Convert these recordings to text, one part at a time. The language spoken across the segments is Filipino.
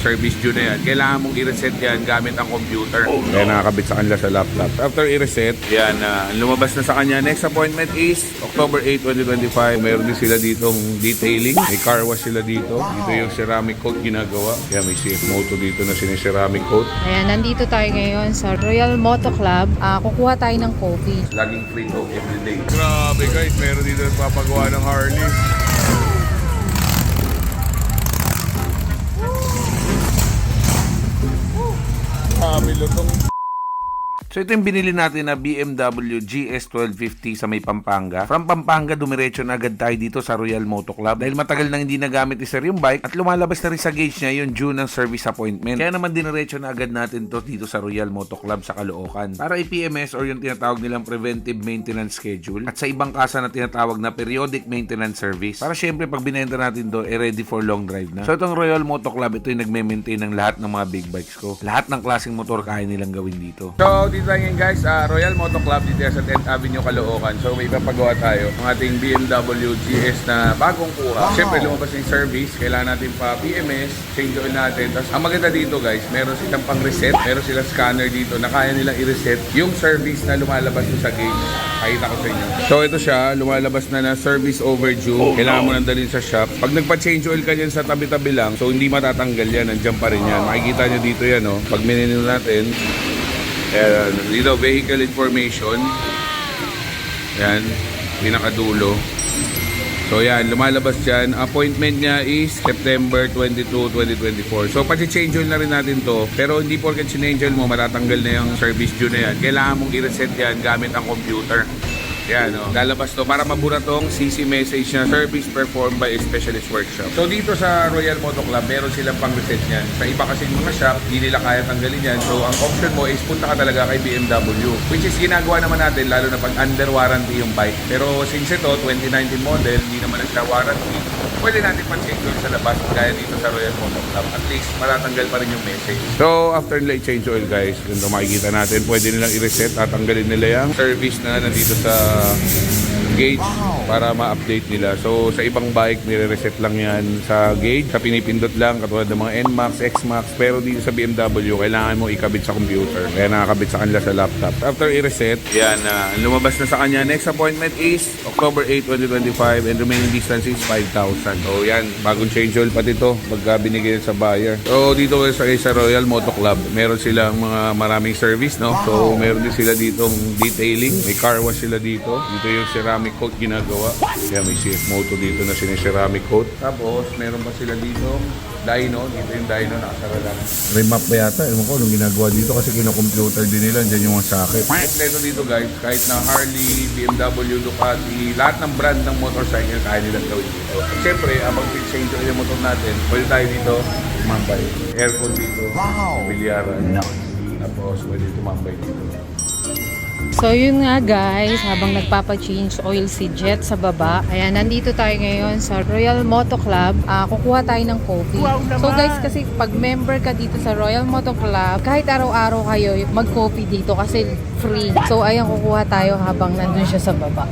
Service due na yan. Kailangan mong i-reset yan gamit ang computer. Kaya nakakabit sa kanila sa laptop. After i-reset, yan, ah, lumabas na sa kanya. Next appointment is October 8, 2025. Meron din sila ditong detailing. May car wash sila dito. Dito yung ceramic coat ginagawa. Kaya may CF Moto dito na siniceramic coat. Ayan, nandito tayo ngayon sa Royal Moto Club. Ah, kukuha tayo ng coffee. Laging free talk everyday. Grabe guys, meron dito nagpapagawa ng Harley. Grabe lutong. So ito yung binili natin na BMW GS1250 sa may Pampanga. From Pampanga, dumiretso na agad tayo dito sa Royal Moto Club. Dahil matagal nang hindi nagamit ni Sir yung bike at lumalabas na rin sa gauge niya yung June ng service appointment. Kaya naman diniretso na agad natin to dito sa Royal Moto Club sa Caloocan. Para i-PMS or yung tinatawag nilang preventive maintenance schedule at sa ibang kasa na tinatawag na periodic maintenance service. Para syempre pag binenta natin do, eh ready for long drive na. So itong Royal Moto Club, ito yung nagme-maintain ng lahat ng mga big bikes ko. Lahat ng klaseng motor kaya nilang gawin dito. So dito tayo ngayon guys, ah, Royal Moto Club dito sa 10th Avenue, Caloocan. So may ipapagawa tayo ng ating BMW GS na bagong kuha. Siyempre lumabas yung service, kailangan natin pa PMS, change oil natin. Tapos ang maganda dito guys, meron silang pang reset, meron silang scanner dito na kaya nilang i-reset yung service na lumalabas sa gauge. Pakita ko sa inyo. So ito siya, lumalabas na na service overdue. Kailangan mo nang dalhin sa shop. Pag nagpa-change oil ka dyan sa tabi-tabi lang, so hindi matatanggal yan, nandiyan pa rin yan. Makikita nyo dito yan, oh. Pag minino natin, Ayan, dito, vehicle information. Yan, pinakadulo. So yan, lumalabas dyan. Appointment niya is September 22, 2024. So pati-change na rin natin to. Pero hindi porket sinange oil mo, matatanggal na yung service due na yan. Kailangan mong i-reset yan gamit ang computer. Yan, oh. lalabas to para mabura tong CC message na service performed by a specialist workshop. So dito sa Royal Moto Club, meron silang pang reset niyan. Sa iba kasi mga shop, hindi nila kaya tanggalin yan. So ang option mo is punta ka talaga kay BMW. Which is ginagawa naman natin lalo na pag under warranty yung bike. Pero since ito, 2019 model, hindi naman na siya warranty, pwede natin pa-change oil sa labas kaya dito sa Royal Moto Club. At least matatanggal pa rin yung message. So after nila i-change oil guys, ganito makikita natin, pwede nilang i-reset, tatanggalin nila yung service na nandito sa gauge para ma-update nila. So sa ibang bike, nire-reset lang yan sa gauge, sa pinipindot lang, katulad ng mga NMAX, XMAX, pero dito sa BMW, kailangan mo ikabit sa computer. Kaya nakakabit sa kanila sa laptop. After i-reset, yan, uh, lumabas na sa kanya. Next appointment is October 8, 2025 and remaining distance is 5,000. So yan, bagong change oil pati to pagka binigay sa buyer. So dito sa, sa Royal Moto Club, meron silang mga maraming service, no? So meron din sila ditong detailing. May car wash sila dito. Dito yung ceramic coat ginagawa. Kaya may CF Moto dito na siniceramic coat. Tapos meron pa sila dito dyno. Dito yung dyno nakasara lang. Remap ba yata? Ewan ko, nung ginagawa dito kasi kino-computer din nila, dyan yung mga socket. Kompleto dito guys, kahit na Harley, BMW, Ducati, lahat ng brand ng motorcycle kaya nilang gawin dito. At syempre, habang change yung motor natin, pwede tayo dito tumambay. Aircon dito, wow. bilyaran. Tapos pwede tumambay dito. So yun nga guys, habang nagpapa-change oil si Jet sa baba, ayan, nandito tayo ngayon sa Royal Moto Club. Ah, kukuha tayo ng coffee. so guys, kasi pag member ka dito sa Royal Moto Club, kahit araw-araw kayo mag-coffee dito kasi free. So ayan, kukuha tayo habang nandun siya sa baba.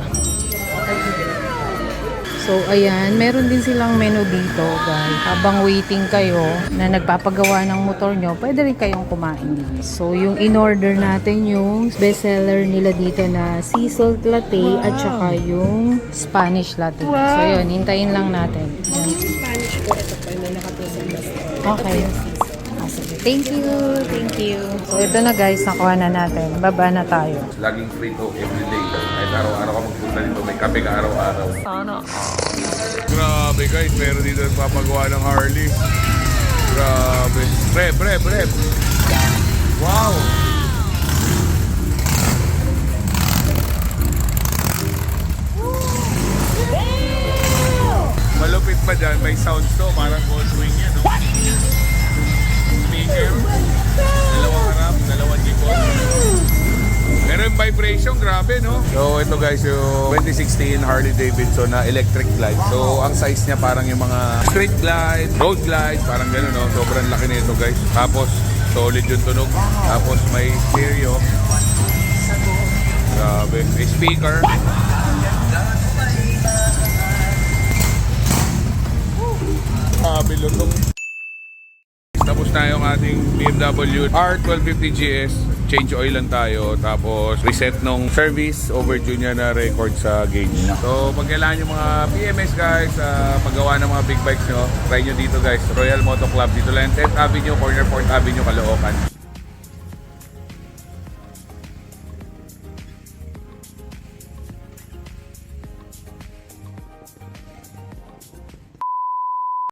So, ayan, meron din silang menu dito, guys. Habang waiting kayo na nagpapagawa ng motor nyo, pwede rin kayong kumain. So, yung in-order natin yung bestseller nila dito na sea salt latte at saka yung Spanish latte. So, yun, hintayin lang natin. Ayan. Okay. Sige. Thank you, thank you. So, ito na guys, nakuha na natin. Baba na tayo. Laging free to everyday. Kahit araw-araw ka magpunta dito, may kape ka araw-araw. Sana. Grabe guys, meron dito nagpapagawa ng Harley. Grabe. Pre, pre, pre. Wow! Malupit pa dyan, may sounds to, parang Goldwing yan, no? Speaker, dalawang harap, dalawang likod. Pero yung vibration, grabe, no? So, ito guys, yung 2016 Harley Davidson na electric glide. So, ang size niya parang yung mga street glide, road glide, parang gano'n, no? Sobrang laki nito, guys. Tapos, solid yung tunog. Tapos, may stereo. Grabe. May speaker. Grabe lutong. Tapos na yung ating BMW R1250 GS. Change oil lang tayo. Tapos reset nung service. Overdue niya na record sa gauge. So pag kailangan yung mga PMS guys, sa paggawa ng mga big bikes nyo, try nyo dito guys. Royal Moto Club dito lang. 10th Avenue, corner 4th Avenue, Caloocan.